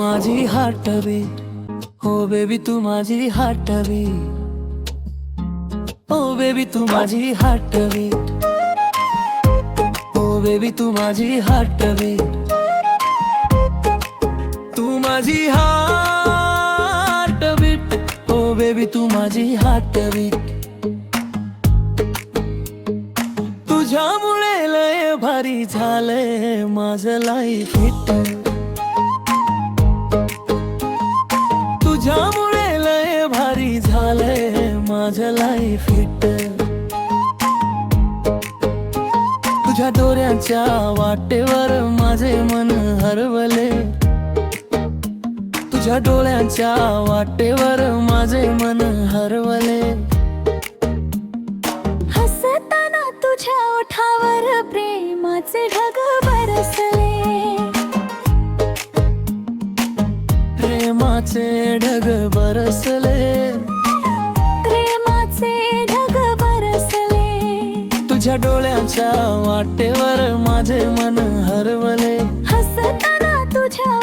माझी हाटवी हो बेबी तू माझी हाटवी ओ बेबी तू माझी हाटवी ओ बेबी तू माझी हाटवी तू माझी हार्टबीट ओ बेबी तू माझी हार्टबीट तुझ्यामुळे लय भारी झालंय माझं लाईफ हिट हिट तुझ्या दोऱ्याच्या वाटेवर माझे मन हरवले. तुझ्या डोळ्यांच्या वाटेवर माझे मन हरवले. हसताना तुझ्या ओठावर प्रेमाचे ढग बरसले. प्रेमाचे ढग बरसले. तुझ्या डोळ्याच्या वाटेवर माझे मन हरवले. हसताना तुझ्या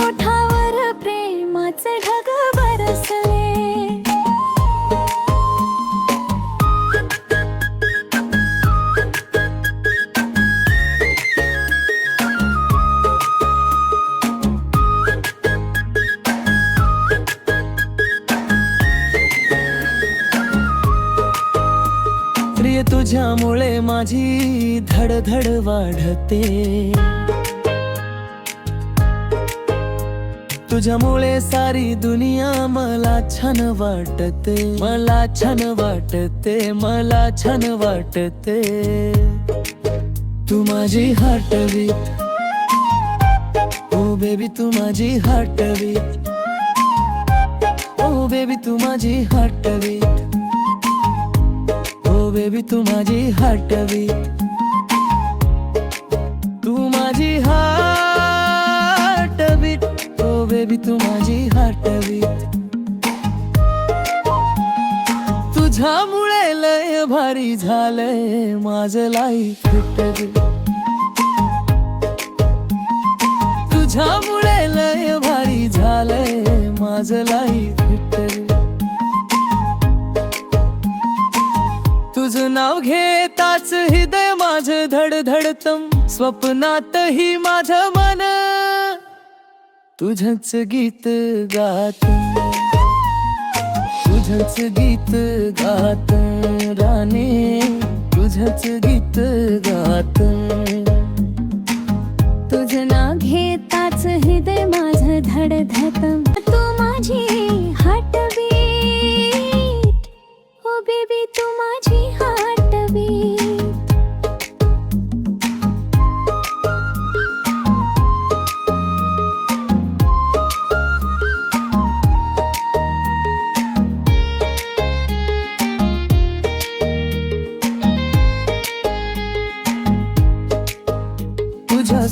तुझ्यामुळे माझी धडधड वाढते. तुझ्यामुळे सारी दुनिया मला छान वाटते. मला छान वाटते मला छान वाटते. तू माझी हटवी ओ बेबी तू माझी हटवी ओ बेबी तू माझी हटवी बेबी तू माझी हाटवी. तू माझी हटवी. ओ बेबी तू माझी हटवी. तुझ्यामुळे लय भारी झालंय माझं लाईफ हिट तुझ्यामुळे लय भारी झालंय माझं लाईफ माझ धडधडतम स्वप्नातही माझ मन. तुझंच गीत गात. तुझंच गीत गात राणे. तुझंच गीत गात. तुझ ना घेताच हृदय माझं धडधडतं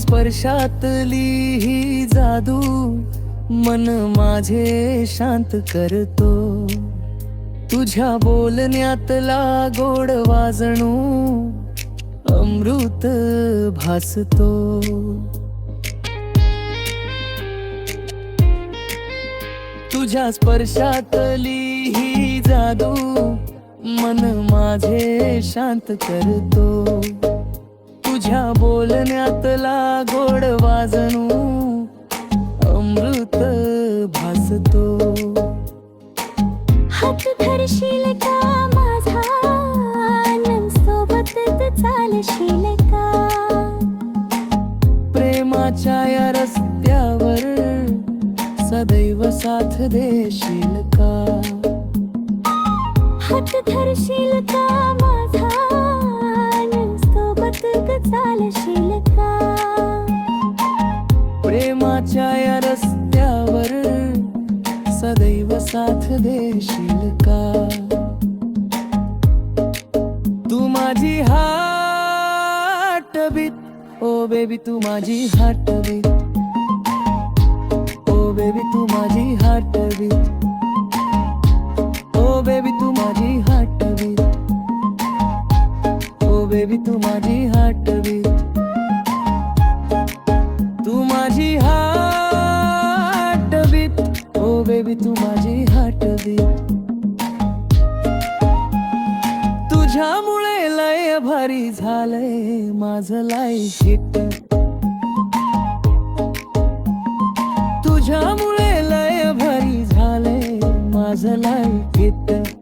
स्पर्शातली ही जादू मन माझे शांत करतो. तुझ्या बोलण्यातला गोड वाजणू अमृत भासतो. तुझ्या स्पर्शातली ही जादू मन माझे शांत करतो. तुझ्या बोलण्यातला गोड वाजणू. अमृत भासतो. हात धरशील का माझा? सोबतच चालशील का? प्रेमाच्या या रस्त्यावर सदैव साथ देशील का? हात धरशील का चालशील का प्रेमाच्या या रस्त्यावर सदैव साथ देशील का तू माझी हाटबीत ओ बेबी तू माझी हाटबीत ओ बेबी तू माझी हाटबीत ओ बेबी तू माझी बेबी तू माझी हाटबी तुझ्यामुळे लय भारी झालंय माझं लय हिट तुझ्यामुळे लय भारी झालंय माझं लय हिट